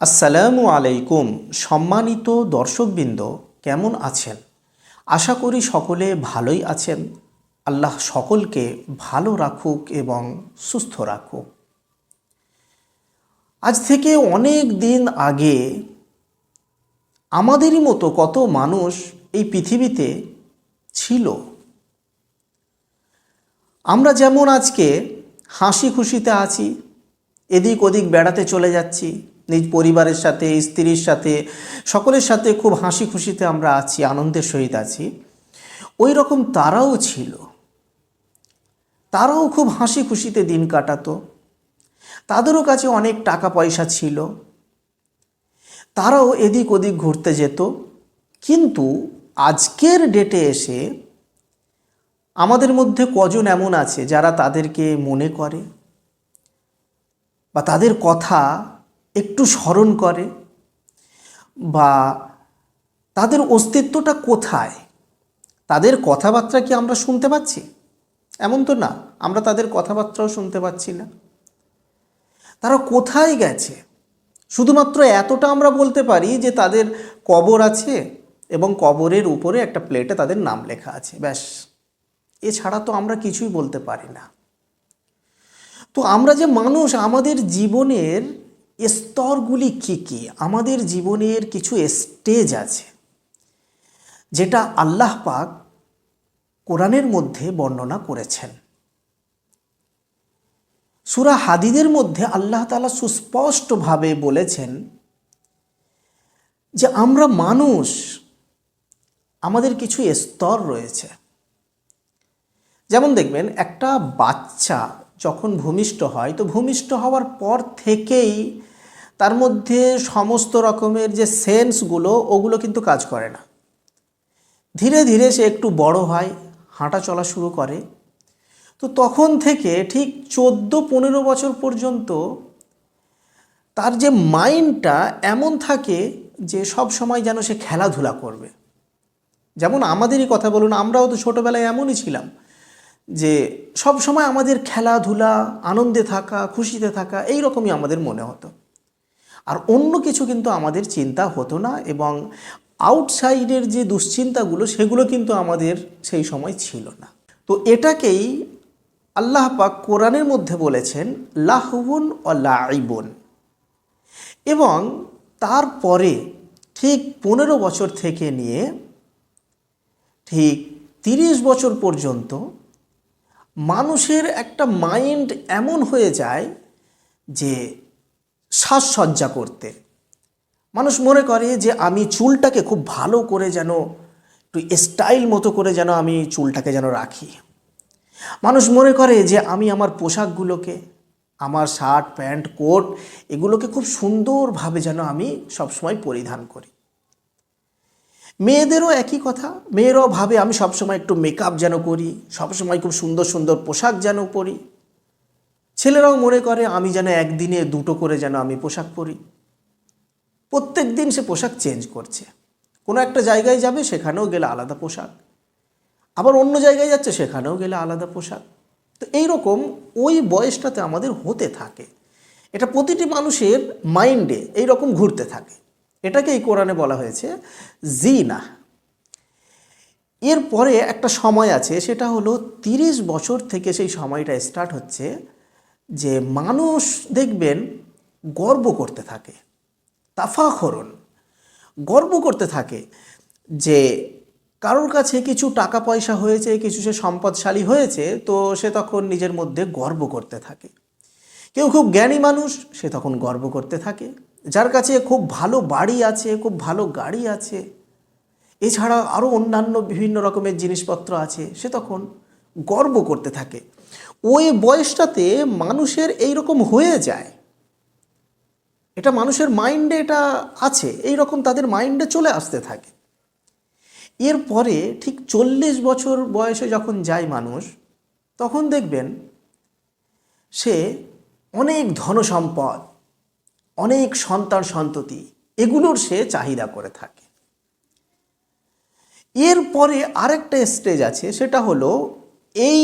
আসসালামু আলাইকুম, সম্মানিত দর্শকবৃন্দ, কেমন আছেন? আশা করি সকলে ভালোই আছেন। আল্লাহ সকলকে ভালো রাখুক এবং সুস্থ রাখুক। আজ থেকে অনেক দিন আগে আমাদেরই মতো কত মানুষ এই পৃথিবীতে ছিল। আমরা যেমন আজকে হাসি খুশিতে আছি, এদিক ওদিক বেড়াতে চলে যাচ্ছি নিজ পরিবারের সাথে, স্ত্রীর সাথে, সকলের সাথে খুব হাসি খুশিতে আমরা আছি, আনন্দের সহিত আছি। ওই রকম তারাও ছিল। তারাও খুব হাসি খুশিতে দিন কাটাতো। তাদেরও কাছে অনেক টাকা পয়সা ছিল। তারাও এদিক ওদিক ঘুরতে যেত। কিন্তু আজকের ডেটে এসে আমাদের মধ্যে কজন এমন আছে যারা তাদেরকে মনে করে? বা তাদের কথা একটু স্মরণ করে বা তাদের অস্তিত্বটা কোথায়? তাদের কথাবার্তা কি আমরা শুনতে পাচ্ছি? এমন তো না, আমরা তাদের কথাবার্তাও শুনতে পাচ্ছি না। তারা কোথায় গেছে? শুধুমাত্র এতটা আমরা বলতে পারি যে তাদের কবর আছে এবং কবরের উপরে একটা প্লেটে তাদের নাম লেখা আছে, ব্যাস। এছাড়া তো আমরা কিছুই বলতে পারি না। তো আমরা যে মানুষ, আমাদের জীবনের স্তরগুলি কী কী? আমাদের জীবনের কিছু স্টেজ আছে, যেটা আল্লাহ পাক কোরআনের মধ্যে বর্ণনা করেছেন। সুরা হাদিদের মধ্যে আল্লাহ তালা সুস্পষ্টভাবে বলেছেন যে আমরা মানুষ, আমাদের কিছু স্তর রয়েছে। যেমন দেখবেন, একটা বাচ্চা যখন ভূমিষ্ঠ হয়, তো ভূমিষ্ঠ হওয়ার পর থেকেই তার মধ্যে সমস্ত রকমের যে সেন্সগুলো, ওগুলো কিন্তু কাজ করে না। ধীরে ধীরে সে একটু বড় হয়, হাঁটা চলা শুরু করে। তো তখন থেকে ঠিক চোদ্দ পনেরো বছর পর্যন্ত তার যে মাইন্ডটা এমন থাকে যে সব সময় যেন সে খেলাধুলা করবে। যেমন আমাদেরই কথা বলুন, আমরাও তো ছোটোবেলায় এমনই ছিলাম যে সব সময় আমাদের খেলাধুলা, আনন্দে থাকা, খুশিতে থাকা এই রকমই আমাদের মনে হতো। আর অন্য কিছু কিন্তু আমাদের চিন্তা হতো না এবং আউটসাইডের যে দুশ্চিন্তাগুলো, সেগুলো কিন্তু আমাদের সেই সময় ছিল না। তো এটাকেই আল্লাহ পাক কোরআনের মধ্যে বলেছেন লাহবুন ও লাইবুন এবং তারপরে ঠিক পনেরো বছর থেকে নিয়ে ঠিক তিরিশ বছর পর্যন্ত মানুষের একটা মাইন্ড এমন হয়ে যায় যে সাজসজ্জা করতে। মানুষ মনে করে যে আমি চুলটাকে খুব ভালো করে যেন, একটু স্টাইল মতো করে যেন আমি চুলটাকে যেন রাখি। মানুষ মনে করে যে আমি আমার পোশাকগুলোকে, আমার শার্ট, প্যান্ট, কোট এগুলোকে খুব সুন্দরভাবে যেন আমি সবসময় পরিধান করি। মেয়েদেরও একই কথা, মেয়েরাও ভাবে আমি সবসময় একটু মেকআপ যেন করি, সবসময় খুব সুন্দর সুন্দর পোশাক যেন পরি। ছেলেরাও মনে করে, আমি যেন একদিনে দুটো করে যেন আমি পোশাক পরি। প্রত্যেক দিন সে পোশাক চেঞ্জ করছে। কোনো একটা জায়গায় যাবে, সেখানেও গেলে আলাদা পোশাক। আবার অন্য জায়গায় যাচ্ছে, সেখানেও গেলে আলাদা পোশাক। তো এইরকম ওই বয়সটাতে আমাদের হতে থাকে। এটা প্রতিটি মানুষের মাইন্ডে এই রকম ঘুরতে থাকে। এটাকে এই কোরআনে বলা হয়েছে জিনা। এরপরে একটা সময় আছে, সেটা হলো তিরিশ বছর থেকে সেই সময়টা স্টার্ট হচ্ছে। যে মানুষ দেখবেন গর্ব করতে থাকে তাফাখরণ গর্ব করতে থাকে যে কারোর কাছে কিছু টাকা পয়সা হয়েছে, কিছু সে সম্পদশালী হয়েছে, তো সে তখন নিজের মধ্যে গর্ব করতে থাকে। কেউ খুব জ্ঞানী মানুষ, সে তখন গর্ব করতে থাকে। যার কাছে খুব ভালো বাড়ি আছে, খুব ভালো গাড়ি আছে, এছাড়া আরও অন্যান্য বিভিন্ন রকমের জিনিসপত্র আছে, সে তখন গর্ব করতে থাকে। ওই বয়সটাতে মানুষের এই রকম হয়ে যায়। এটা মানুষের মাইন্ডে এটা আছে এই রকম তাদের মাইন্ডে চলে আসতে থাকে। এরপরে ঠিক চল্লিশ বছর বয়সে যখন যায় মানুষ, তখন দেখবেন সে অনেক ধনসম্পদ, অনেক সন্তান সন্ততি, এগুলোর সে চাহিদা করে থাকে। এরপরে আরেকটা স্টেজ আছে, সেটা হলো এই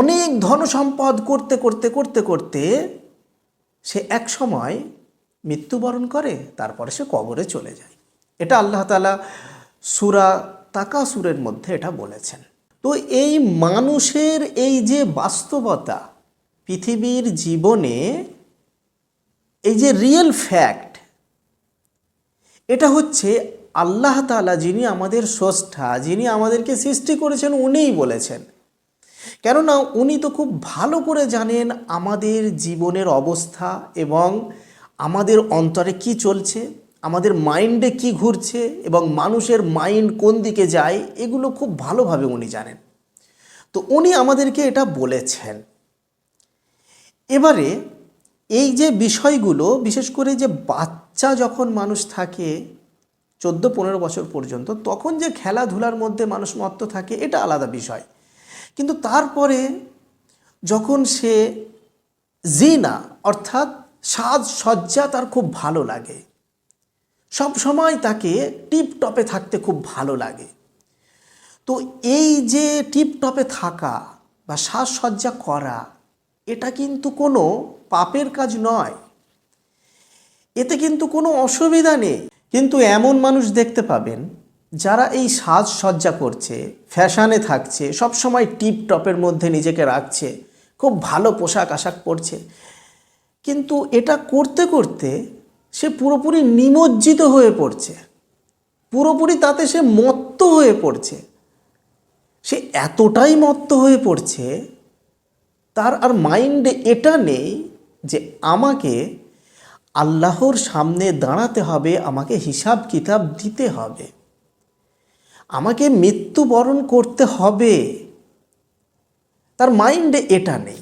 অনেক ধন সম্পদ করতে করতে করতে করতে সে এক সময় মৃত্যুবরণ করে, তারপরে সে কবরে চলে যায়। এটা আল্লাহ তালা সুরা তাকাসুরের মধ্যে এটা বলেছেন। তো এই মানুষের এই যে বাস্তবতা পৃথিবীর জীবনে, এই যে রিয়েল ফ্যাক্ট এটা হচ্ছে আল্লাহ তালা যিনি আমাদের স্রষ্টা, যিনি আমাদেরকে সৃষ্টি করেছেন, উনিই বলেছেন। কেননা উনি তো খুব ভালো করে জানেন আমাদের জীবনের অবস্থা এবং আমাদের অন্তরে কি চলছে, আমাদের মাইন্ডে কি ঘুরছে এবং মানুষের মাইন্ড কোন দিকে যায়, এগুলো খুব ভালোভাবে উনি জানেন। তো উনি আমাদেরকে এটা বলেছেন। এবারে এই যে বিষয়গুলো, বিশেষ করে যে বাচ্চা যখন মানুষ থাকে, চোদ্দ পনেরো বছর পর্যন্ত, তখন যে খেলাধুলার মধ্যে মানুষ মত্ত থাকে, এটা আলাদা বিষয়। কিন্তু তারপরে যখন সে জিনা, অর্থাৎ সাজ সজ্জা তার খুব ভালো লাগে। সব সময় তাকে টিপ টপে থাকতে খুব ভালো লাগে। তো এই যে টিপ টপে থাকা বা সাজসজ্জা করা, এটা কিন্তু কোনো পাপের কাজ নয়। এতে কিন্তু কোনো অসুবিধা নেই। কিন্তু এমন মানুষ দেখতে পাবেন যারা এই সাজসজ্জা করছে, ফ্যাশানে থাকছে সব সময় টিপ টপের মধ্যে নিজেকে রাখছে, খুব ভালো পোশাক আশাক পরছে, কিন্তু এটা করতে করতে সে পুরোপুরি নিমজ্জিত হয়ে পড়ছে। পুরোপুরি তাতে সে মত্ত হয়ে পড়ছে। সে এতটাই মত্ত হয়ে পড়ছে, তার আর মাইন্ডে এটা নেই যে আমাকে আল্লাহর সামনে দাঁড়াতে হবে, আমাকে হিসাব কিতাব দিতে হবে। আমাকে মৃত্যুবরণ করতে হবে। তার মাইন্ডে এটা নেই।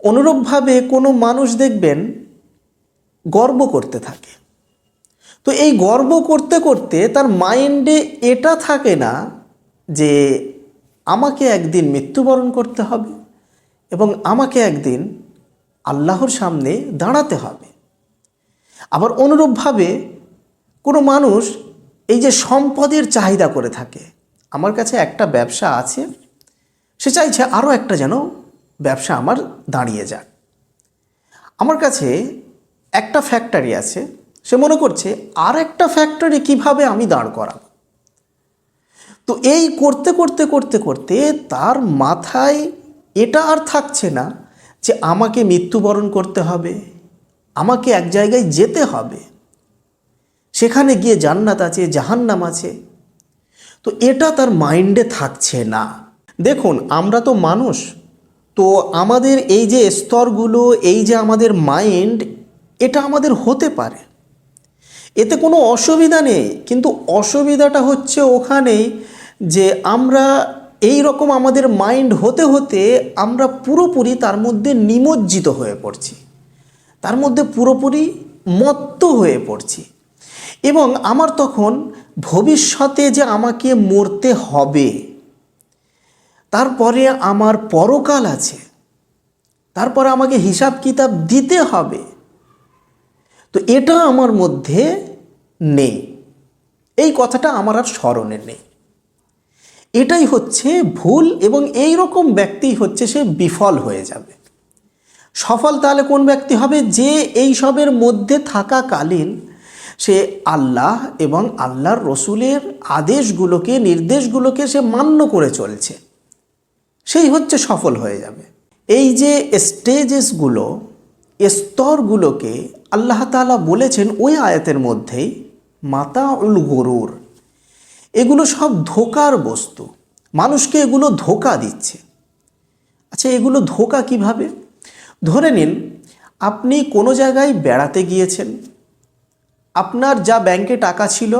অনুরূপভাবে কোনো মানুষ দেখবেন গর্ব করতে থাকে। তো এই গর্ব করতে করতে তার মাইন্ডে এটা থাকে না যে আমাকে একদিন মৃত্যুবরণ করতে হবে এবং আমাকে একদিন আল্লাহর সামনে দাঁড়াতে হবে। আবার অনুরূপভাবে কোনো মানুষ এই যে সম্পদের চাহিদা করে থাকে আমার কাছে একটা ব্যবসা আছে, সে চাইছে আরও একটা যেন ব্যবসা আমার দাঁড়িয়ে যাক। আমার কাছে একটা ফ্যাক্টরি আছে, সে মনে করছে আর একটা ফ্যাক্টরি কীভাবে আমি দাঁড় করাবো? তো এই করতে করতে করতে করতে তার মাথায় এটা আর থাকছে না যে আমাকে মৃত্যুবরণ করতে হবে, আমাকে এক জায়গায় যেতে হবে। সেখানে গিয়ে জান্নাত আছে, জাহান্নাম আছে তো এটা তার মাইন্ডে থাকছে না। দেখুন, আমরা তো মানুষ, তো আমাদের এই যে স্তরগুলো, এই যে আমাদের মাইন্ড এটা আমাদের হতে পারে। এতে কোনো অসুবিধা নেই, কিন্তু অসুবিধাটা হচ্ছে ওখানেই যে আমরা এই রকম আমাদের মাইন্ড হতে হতে আমরা পুরোপুরি তার মধ্যে নিমজ্জিত হয়ে পড়ছি। তার মধ্যে পুরোপুরি মত্ত হয়ে পড়ছি। এবং আমার তখন ভবিষ্যতে যে আমাকে মরতে হবে, তারপরে আমার পরকাল আছে, তারপরে আমাকে হিসাব কিতাব দিতে হবে, তো এটা আমার মধ্যে নেই। এই কথাটা আমার আর স্মরণে নেই। এটাই হচ্ছে ভুল এবং এই রকম ব্যক্তি হচ্ছে সে বিফল হয়ে যাবে। সফল তাহলে কোন ব্যক্তি হবে? যে এই সবের মধ্যে থাকাকালীন সে আল্লাহ এবং আল্লাহর রসুলের আদেশগুলোকে, নির্দেশগুলোকে সে মান্য করে চলছে। সেই হচ্ছে সফল হয়ে যাবে। এই যে স্টেজেসগুলো স্তরগুলোকে আল্লাহ তালা বলেছেন ওই আয়াতের মধ্যেই মাতা উল গরুর। এগুলো সব ধোকার বস্তু। মানুষকে এগুলো ধোকা দিচ্ছে। আচ্ছা এগুলো ধোকা কীভাবে? ধরে নিন, আপনি কোনো জায়গায় বেড়াতে গিয়েছেন আপনার যা ব্যাংকে টাকা ছিল,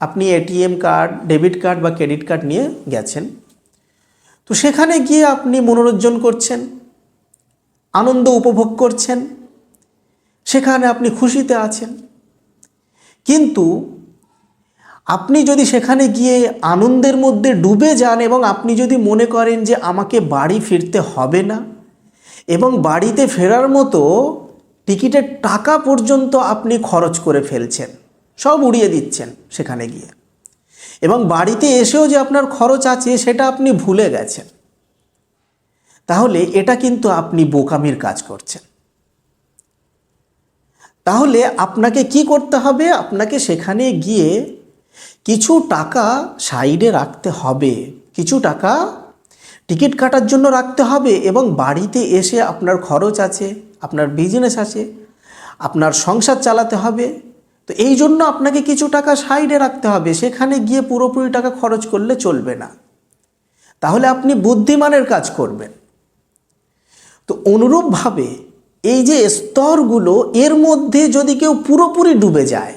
আপনি এটিএম কার্ড, ডেবিট কার্ড বা ক্রেডিট কার্ড নিয়ে গেছেন। তো সেখানে গিয়ে আপনি মনোরঞ্জন করছেন, আনন্দ উপভোগ করছেন, সেখানে আপনি খুশিতে আছেন। কিন্তু আপনি যদি সেখানে গিয়ে আনন্দের মধ্যে ডুবে যান এবং আপনি যদি মনে করেন যে আমাকে বাড়ি ফিরতে হবে না, এবং বাড়িতে ফেরার মতো টিকিটের টাকা পর্যন্ত আপনি খরচ করে ফেলছেন, সব উড়িয়ে দিচ্ছেন সেখানে গিয়ে। এবং বাড়িতে এসেও যে আপনার খরচ আছে সেটা আপনি ভুলে গেছেন। তাহলে এটা কিন্তু আপনি বোকামির কাজ করছেন। তাহলে আপনাকে কি করতে হবে? আপনাকে সেখানে গিয়ে কিছু টাকা সাইডে রাখতে হবে। কিছু টাকা টিকিট কাটার জন্য রাখতে হবে এবং বাড়িতে এসে আপনার খরচ আছে। আপনার বিজনেস আছে, আপনার সংসার চালাতে হবে, তো এই জন্য আপনাকে কিছু টাকা সাইডে রাখতে হবে, সেখানে গিয়ে পুরোপুরি টাকা খরচ করলে চলবে না। তাহলে আপনি বুদ্ধিমানের কাজ করবেন। তো অনুরূপভাবে এই যে স্তরগুলো, এর মধ্যে যদি কেউ পুরোপুরি ডুবে যায়,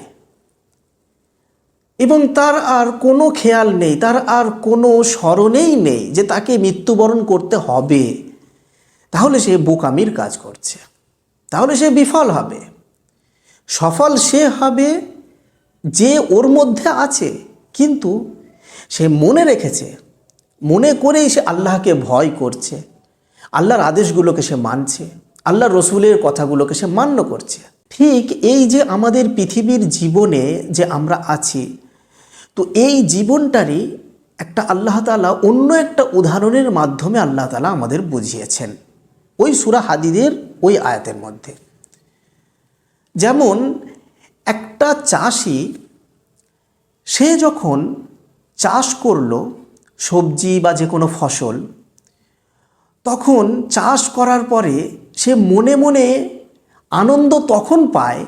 এবং তার আর কোনো খেয়াল নেই, তার আর কোনো স্মরণেই নেই যে তাকে মৃত্যুবরণ করতে হবে, তাহলে সে বোকামির কাজ করছে। তাহলে সে বিফল হবে। সফল সে হবে যে ওর মধ্যে আছে, কিন্তু সে মনে রেখেছে, মনে করেই সে আল্লাহকে ভয় করছে, আল্লাহর আদেশগুলোকে সে মানছে আল্লাহ রসুলের কথাগুলোকে সে মান্য করছে। ঠিক এই যে আমাদের পৃথিবীর জীবনে যে আমরা আছি, তো এই জীবনটারই একটা আল্লাহ তালা অন্য একটা উদাহরণের মাধ্যমে আল্লাহ তালা আমাদের বুঝিয়েছেন। ওই সুরা হাদিদের ওই আয়াতের মধ্যে। যেমন একটা চাষি, সে যখন চাষ করল সবজি বা যে কোনো ফসল, তখন চাষ করার পরে সে মনে মনে আনন্দ তখন পায়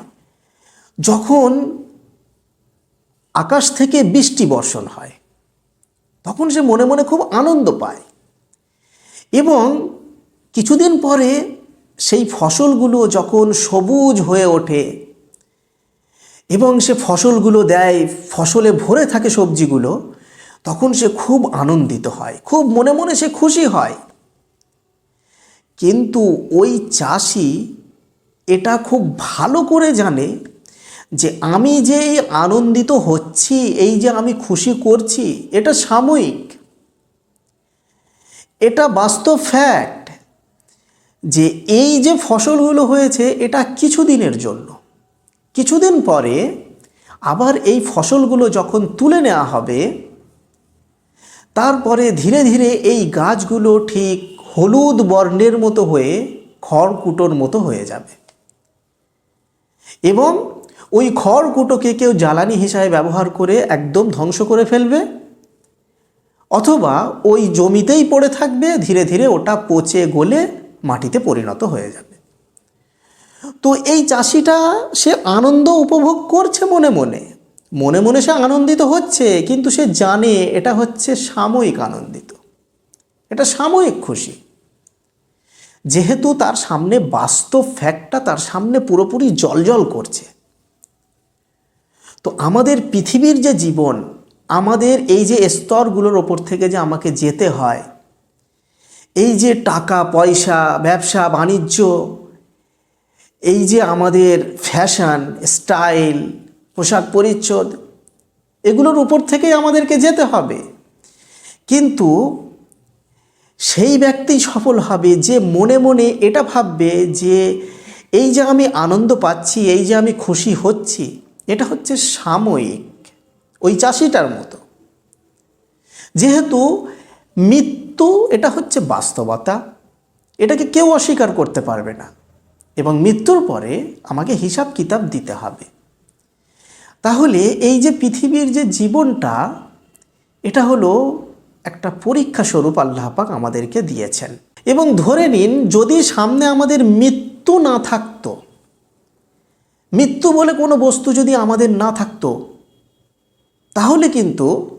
যখন আকাশ থেকে বৃষ্টি বর্ষণ হয়। তখন সে মনে মনে খুব আনন্দ পায় এবং কিছুদিন পরে সেই ফসলগুলো যখন সবুজ হয়ে ওঠে এবং সে ফসলগুলো দেয়, ফসলে ভরে থাকে সবজিগুলো, তখন সে খুব আনন্দিত হয়, খুব মনে মনে সে খুশি হয়। কিন্তু ওই চাষি এটা খুব ভালো করে জানে যে আমি যে আনন্দিত হচ্ছি, এই যে আমি খুশি করছি, এটা সাময়িক। এটা বাস্তব ফ্যাক্ট যে এই যে ফসলগুলো হয়েছে, এটা কিছুদিনের জন্য। কিছুদিন পরে আবার এই ফসলগুলো যখন তুলে নেওয়া হবে, তারপরে ধীরে ধীরে এই গাছগুলো ঠিক হলুদ বর্ণের মতো হয়ে খড়কুটোর মতো হয়ে যাবে। এবং ওই খড়কুটোকে কেউ জ্বালানি হিসাবে ব্যবহার করে একদম ধ্বংস করে ফেলবে, অথবা ওই জমিতেই পড়ে থাকবে, ধীরে ধীরে ওটা পচে গলে মাটিতে পরিণত হয়ে যাবে। তো এই চাষিটা সে আনন্দ উপভোগ করছে মনে মনে। মনে মনে সে আনন্দিত হচ্ছে, কিন্তু সে জানে এটা হচ্ছে সাময়িক আনন্দিত। এটা সাময়িক খুশি। যেহেতু তার সামনে বাস্তব ফ্যাক্টটা তার সামনে পুরোপুরি জলজল করছে। তো আমাদের পৃথিবীর যে জীবন, আমাদের এই যে স্তরগুলোর ওপর থেকে যে আমাকে যেতে হয় এই যে টাকা, পয়সা, ব্যবসা, বাণিজ্য, এই যে আমাদের ফ্যাশন, স্টাইল, পোশাক পরিচ্ছদ, এগুলোর উপর থেকেই আমাদেরকে যেতে হবে। কিন্তু সেই ব্যক্তি সফল হবে যে মনে মনে এটা ভাববে যে এই যে আমি আনন্দ পাচ্ছি, এই যে আমি খুশি হচ্ছি, এটা হচ্ছে সাময়িক, ওই চাষিটার মতো। যেহেতু মৃত্যু এটা হচ্ছে বাস্তবতা। এটাকে কেউ অস্বীকার করতে পারবে না। এবং মৃত্যুর পরে আমাকে হিসাব কিতাব দিতে হবে। তাহলে এই যে পৃথিবীর যে জীবনটা, এটা হলো একটা পরীক্ষা স্বরূপ আল্লাহ পাক আমাদেরকে দিয়েছেন। এবং ধরে নিন, যদি সামনে আমাদের মৃত্যু না থাকতো, মৃত্যু বলে কোনো বস্তু যদি আমাদের না থাকতো, তাহলে কিন্তু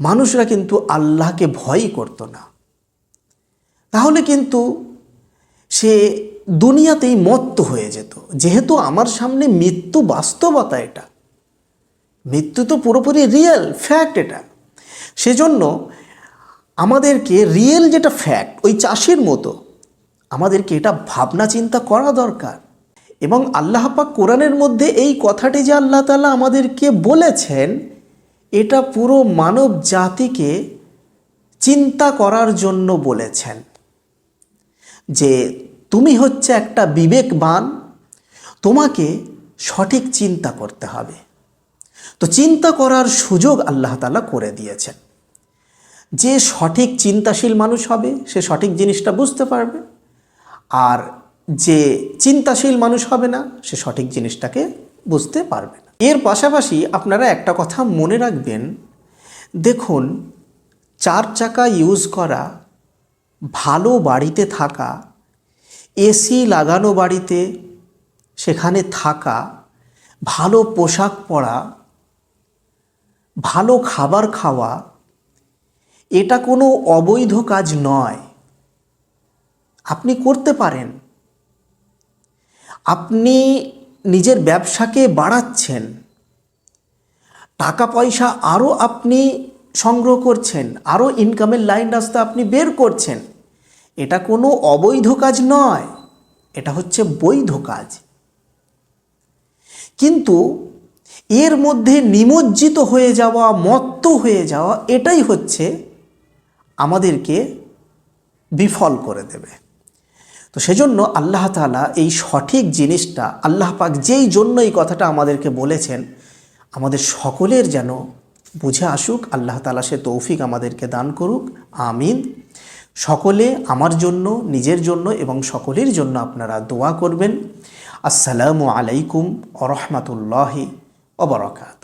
মানুষরা কিন্তু আল্লাহকে ভয়ই করতো না। তাহলে কিন্তু সে দুনিয়াতেই মত্ত হয়ে যেত। যেহেতু আমার সামনে মৃত্যু বাস্তবতা এটা। মৃত্যু তো পুরোপুরি রিয়েল ফ্যাক্ট এটা। সেজন্য আমাদেরকে রিয়েল যেটা ফ্যাক্ট ওই চাষির মতো আমাদেরকে এটা ভাবনা চিন্তা করা দরকার। এবং আল্লাহ পাক কোরআনের মধ্যে এই কথাটি যে আল্লাহ তালা আমাদেরকে বলেছেন এটা পুরো মানব জাতিকে চিন্তা করার জন্য বলেছেন যে তুমি হচ্ছে একটা বিবেকবান, তোমাকে সঠিক চিন্তা করতে হবে। তো চিন্তা করার সুযোগ আল্লাহ তালা করে দিয়েছেন। যে সঠিক চিন্তাশীল মানুষ হবে, সে সঠিক জিনিসটা বুঝতে পারবে। আর যে চিন্তাশীল মানুষ হবে না, সে সঠিক জিনিসটাকে বুঝতে পারবে না। এর পাশাপাশি আপনারা একটা কথা মনে রাখবেন। দেখুন, চার চাকা ইউজ করা, ভালো বাড়িতে থাকা এসি লাগানো বাড়িতে সেখানে থাকা, ভালো পোশাক পরা, ভালো খাবার খাওয়া, এটা কোনো অবৈধ কাজ নয়। আপনি করতে পারেন। আপনি নিজের ব্যবসাকে বাড়াচ্ছেন। টাকা পয়সা আরও আপনি সংগ্রহ করছেন আরও ইনকামের লাইন রাস্তা আপনি বের করছেন। এটা কোনো অবৈধ কাজ নয়, এটা হচ্ছে বৈধ কাজ। কিন্তু এর মধ্যে নিমজ্জিত হয়ে যাওয়া, মত্ত হয়ে যাওয়া এটাই হচ্ছে আমাদেরকে বিফল করে দেবে। তো সেজন্য আল্লাহ তালা এই সঠিক জিনিসটা, আল্লাহ পাক যেই জন্য এই কথাটা আমাদেরকে বলেছেন, আমাদের সকলের যেন বুঝে আসুক, আল্লাহ তালা সে তৌফিক আমাদেরকে দান করুক, আমিন। সকলে আমার জন্য, নিজের জন্য এবং সকলের জন্য আপনারা দোয়া করবেন। আসসালামু আলাইকুম আ রহমতুল্লাহি ওবরাকাত